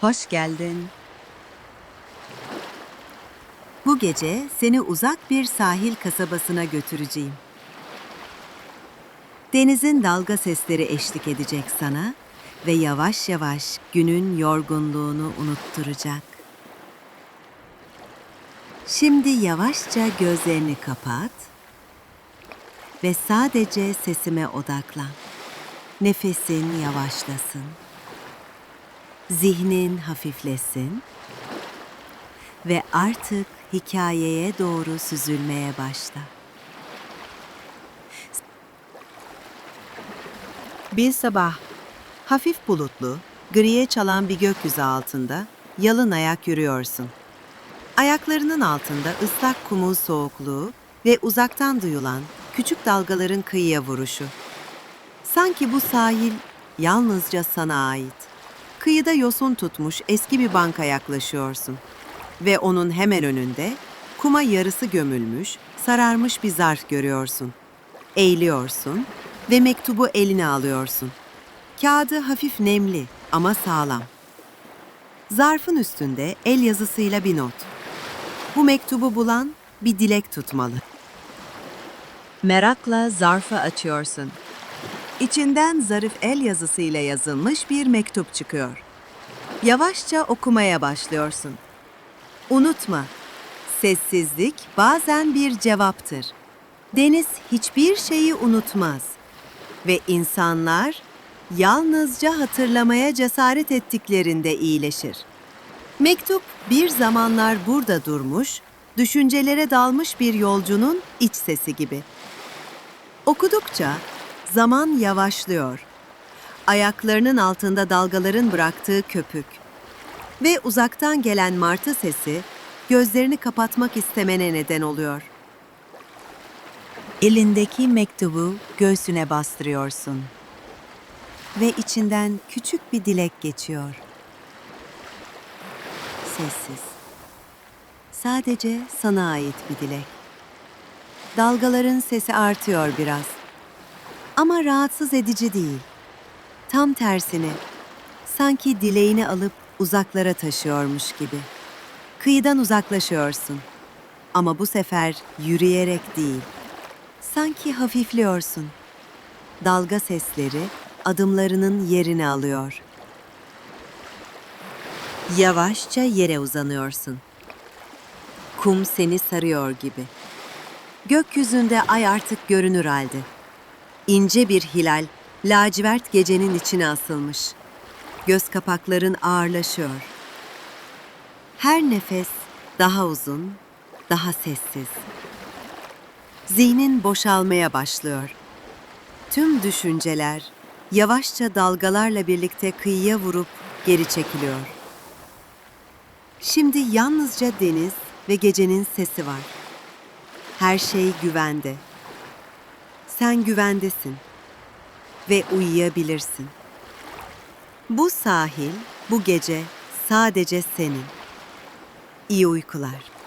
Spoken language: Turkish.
Hoş geldin. Bu gece seni uzak bir sahil kasabasına götüreceğim. Denizin dalga sesleri eşlik edecek sana ve yavaş yavaş günün yorgunluğunu unutturacak. Şimdi yavaşça gözlerini kapat ve sadece sesime odaklan. Nefesin yavaşlasın. Zihnin hafiflesin ve artık hikayeye doğru süzülmeye başla. Bir sabah hafif bulutlu, griye çalan bir gökyüzü altında yalın ayak yürüyorsun. Ayaklarının altında ıslak kumun soğukluğu ve uzaktan duyulan küçük dalgaların kıyıya vuruşu. Sanki bu sahil yalnızca sana ait. Kıyıda yosun tutmuş eski bir banka yaklaşıyorsun ve onun hemen önünde kuma yarısı gömülmüş, sararmış bir zarf görüyorsun. Eğiliyorsun ve mektubu eline alıyorsun. Kağıdı hafif nemli ama sağlam. Zarfın üstünde el yazısıyla bir not. Bu mektubu bulan bir dilek tutmalı. Merakla zarfı açıyorsun. İçinden zarif el yazısıyla yazılmış bir mektup çıkıyor. Yavaşça okumaya başlıyorsun. Unutma, sessizlik bazen bir cevaptır. Deniz hiçbir şeyi unutmaz ve insanlar yalnızca hatırlamaya cesaret ettiklerinde iyileşir. Mektup bir zamanlar burada durmuş, düşüncelere dalmış bir yolcunun iç sesi gibi. Okudukça zaman yavaşlıyor. Ayaklarının altında dalgaların bıraktığı köpük ve uzaktan gelen martı sesi gözlerini kapatmak istemene neden oluyor. Elindeki mektubu göğsüne bastırıyorsun ve içinden küçük bir dilek geçiyor. Sessiz. Sadece sana ait bir dilek. Dalgaların sesi artıyor biraz. Ama rahatsız edici değil. Tam tersine sanki dileğini alıp uzaklara taşıyormuş gibi. Kıyıdan uzaklaşıyorsun. Ama bu sefer yürüyerek değil. Sanki hafifliyorsun. Dalga sesleri adımlarının yerini alıyor. Yavaşça yere uzanıyorsun. Kum seni sarıyor gibi. Gökyüzünde ay artık görünür halde. İnce bir hilal lacivert gecenin içine asılmış. Göz kapakların ağırlaşıyor. Her nefes daha uzun, daha sessiz. Zihnin boşalmaya başlıyor. Tüm düşünceler yavaşça dalgalarla birlikte kıyıya vurup geri çekiliyor. Şimdi yalnızca deniz ve gecenin sesi var. Her şey güvende. Sen güvendesin ve uyuyabilirsin. Bu sahil, bu gece sadece senin. İyi uykular.